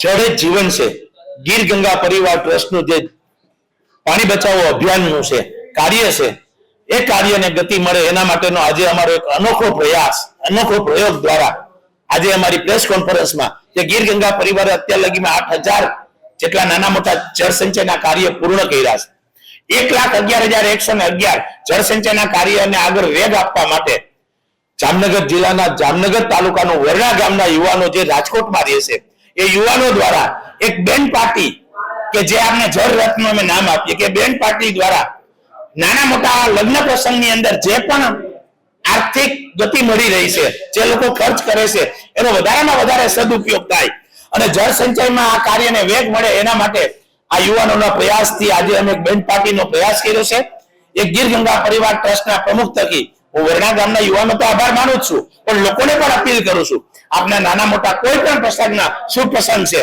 જળ જીવન છે. ગીર ગંગા પરિવાર ટ્રસ્ટનું જે પાણી બચાવો અભિયાનનું છે, કાર્ય છે, એ કાર્યને ગતિ મળે એના માટેનો આજે અમારો એક અનોખો પ્રયાસ, અનોખો પ્રયોગ દ્વારા આજે અમારી પ્રેસ કોન્ફરન્સમાં જે ગીર ગંગા પરિવારે અત્યાર લગીમાં આઠ હજાર જેટલા નાના મોટા જળ સંચયના કાર્ય પૂર્ણ કર્યા છે. એક લાખ અગિયાર હજાર એકસો ને અગિયાર જળ સંચયના કાર્યને આગળ વેગ આપવા માટે જામનગર જિલ્લાના જામનગર તાલુકાનું વરણા ગામના યુવાનો જે રાજકોટમાં રહે છે એ યુવાનો દ્વારા એક બેન પાર્ટી કે જે આપણે જળ રત્ન અમે નામ આપીએ કે બેન પાર્ટી દ્વારા નાના મોટા લગ્ન પ્રસંગની અંદર જે પણ આર્થિક ગતિ મળી રહી છે, જે લોકો ખર્ચ કરે છે, એનો વધારેમાં વધારે સદુપયોગ થાય. અને જળ સંચયમાં આ કાર્યને વેગ મળે એના માટે આ યુવાનોના પ્રયાસથી આજે અમે બેન પાર્ટીનો પ્રયાસ કર્યો છે. એક ગીર ગંગા પરિવાર ટ્રસ્ટના પ્રમુખ થકી હું વરણા ગામના યુવાનો તો આભાર માનું છું, પણ લોકોને પણ અપીલ કરું છું, આપના નાના મોટા કોઈ પણ પ્રસંગના શુભ પ્રસંગ છે,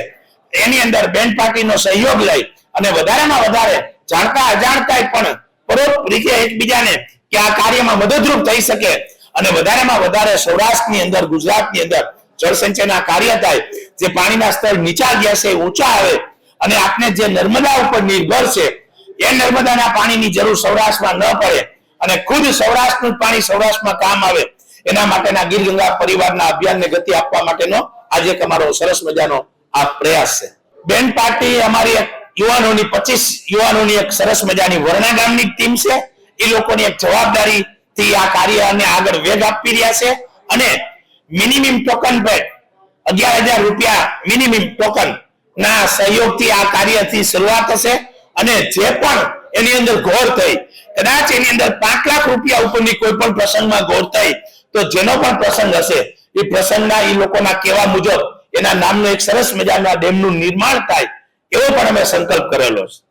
એની અંદર બેન પાર્ટીનો સહયોગ લઈ અને વધારેમાં વધારે જાણતા અજાણતા પણ પરોક્ષ રીતે એકબીજાને કે આ કાર્યમાં મદદરૂપ થઈ શકે અને વધારેમાં વધારે સૌરાષ્ટ્રની અંદર, ગુજરાતની અંદર જળસંચયના કાર્ય થાય, જે પાણીના સ્તર નીચા ગયા છે, ઊંચા આવે અને આપને જે નર્મદા ઉપર નિર્ભર છે, એ નર્મદાના પાણીની જરૂર સૌરાષ્ટ્રમાં ન પડે અને ખુદ સૌરાષ્ટ્રનું પાણી સૌરાષ્ટ્રમાં કામ આવે, એના માટેના ગીર ગંગા પરિવારના અભિયાનને ગતિ આપવા માટેનો આજે અમારો સરસ મજાનો આ પ્રયાસ છે. બેન પાર્ટી અમારી એક યુવાનોની, પચીસ યુવાનોની એક સરસ મજાની વરણા ગામની ટીમ છે. એ લોકોની એક જવાબદારી થી આ કાર્યને આગળ વેગ આપી રહ્યા છે અને મિનિમમ ટોકન પર અગિયાર હજાર રૂપિયા મિનિમમ ટોકન ના સહયોગથી આ કાર્યથી શરૂઆત થશે અને જે પણ એની અંદર ઘોર થઈ કદાચ એની અંદર પાંચ લાખ રૂપિયા ઉપરની કોઈ પણ પ્રસંગમાં થઈ તો જેનો પણ પ્રસંગ હશે, એ પ્રસંગના એ લોકોના કહેવા મુજબ એના નામનું એક સરસ મજાના ડેમનું નિર્માણ થાય એવો પણ અમે સંકલ્પ કરેલો છે.